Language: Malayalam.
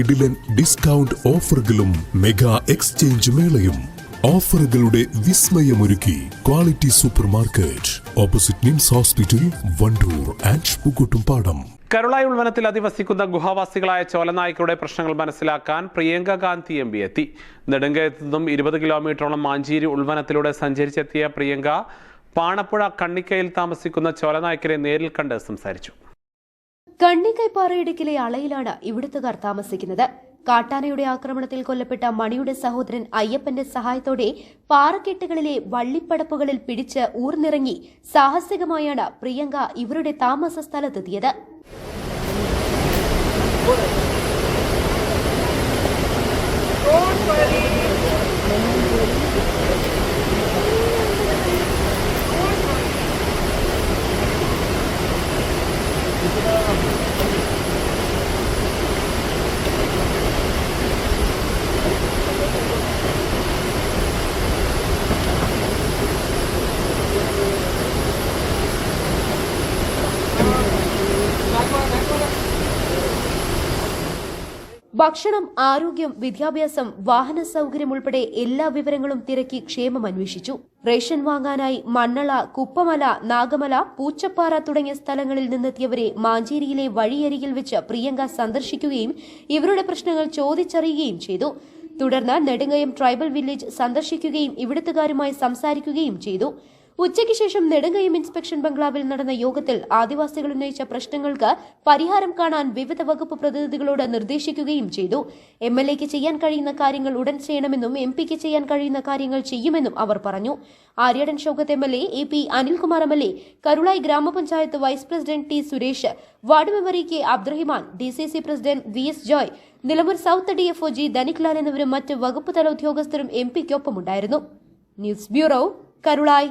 കിടിലൻ ഡിസ്കൗണ്ട് ഓഫറുകളും മെഗാ എക്സ്ചേഞ്ച് മേളയും. ഓഫറുകളുടെ വിസ്മയമൊരുക്കി quality super market opposite NIMS hospital Wandoor and Pookkottumpadam Karulai ഉൾവനത്തിൽ അധിവസിക്കുന്ന ഗുഹാവാസികളായ ചോലനായ്ക്കളുടെ പ്രശ്നങ്ങൾ മനസ്സിലാക്കാൻ പ്രിയങ്ക ഗാന്ധി എം പി എത്തി. നെടുങ്കയത്തു നിന്നും ഇരുപത് കിലോമീറ്ററോളം മാഞ്ചേരി ഉൾവനത്തിലൂടെ സഞ്ചരിച്ചെത്തിയ പ്രിയങ്ക പാണപ്പുഴ കണ്ണിക്കയിൽ താമസിക്കുന്ന ചോലനായ്ക്കരെ നേരിൽ കണ്ട് സംസാരിച്ചു. കണ്ണിക്കൈപ്പാറയിടുക്കിലെ അളയിലാണ് ഇവിടുത്തുകാർ താമസിക്കുന്നത്. കാട്ടാനയുടെ ആക്രമണത്തിൽ കൊല്ലപ്പെട്ട മണിയുടെ സഹോദരൻ അയ്യപ്പന്റെ സഹായത്തോടെ പാറക്കെട്ടുകളിലെ വള്ളിപ്പടപ്പുകളിൽ പിടിച്ച് ഊർന്നിറങ്ങി സാഹസികമായാണ് പ്രിയങ്ക ഇവരുടെ താമസ സ്ഥലത്തെത്തിയത്. ഭക്ഷണം ആരോഗ്യം വിദ്യാഭ്യാസം വാഹന സൗകര്യം ഉൾപ്പെടെ എല്ലാ വിവരങ്ങളും തിരക്കി ക്ഷേമം അന്വേഷിച്ചു. റേഷൻ വാങ്ങാനായി മണ്ണള കുപ്പമല നാഗമല പൂച്ചപ്പാറ തുടങ്ങിയ സ്ഥലങ്ങളിൽ നിന്നെത്തിയവരെ മാഞ്ചേരിയിലെ വഴിയരികിൽ വെച്ച് പ്രിയങ്ക സന്ദർശിക്കുകയും ഇവരുടെ പ്രശ്നങ്ങൾ ചോദിച്ചറിയുകയും ചെയ്തു. തുടർന്ന് നെടുങ്കയം ട്രൈബൽ വില്ലേജ് സന്ദർശിക്കുകയും ഇവിടുത്തുകാരുമായി സംസാരിക്കുകയും ചെയ്തു. ഉച്ചയ്ക്ക് ശേഷം നെടുങ്കയം ഇൻസ്പെക്ഷൻ ബംഗ്ലാവിൽ നടന്ന യോഗത്തിൽ ആദിവാസികൾ ഉന്നയിച്ച പ്രശ്നങ്ങൾക്ക് പരിഹാരം കാണാൻ വിവിധ വകുപ്പ് പ്രതിനിധികളോട് നിർദ്ദേശിക്കുകയും ചെയ്തു. എം എൽ എക്ക് ചെയ്യാൻ കഴിയുന്ന കാര്യങ്ങൾ ഉടൻ ചെയ്യണമെന്നും എം പിക്ക് ചെയ്യാൻ കഴിയുന്ന കാര്യങ്ങൾ ചെയ്യുമെന്നും അവർ പറഞ്ഞു. Aryadan Shoukath M L A A P Anilkumar M L A Karulai ഗ്രാമപഞ്ചായത്ത് vice president T Suresh ward മെമ്പറി K Abdurahiman D C C president V S Joy Nilambur south D F O G Dhaniklal എന്നിവരും മറ്റ് വകുപ്പ് തല ഉദ്യോഗസ്ഥരും എം പിക്കൊപ്പമുണ്ടായിരുന്നു. News bureau Karulai.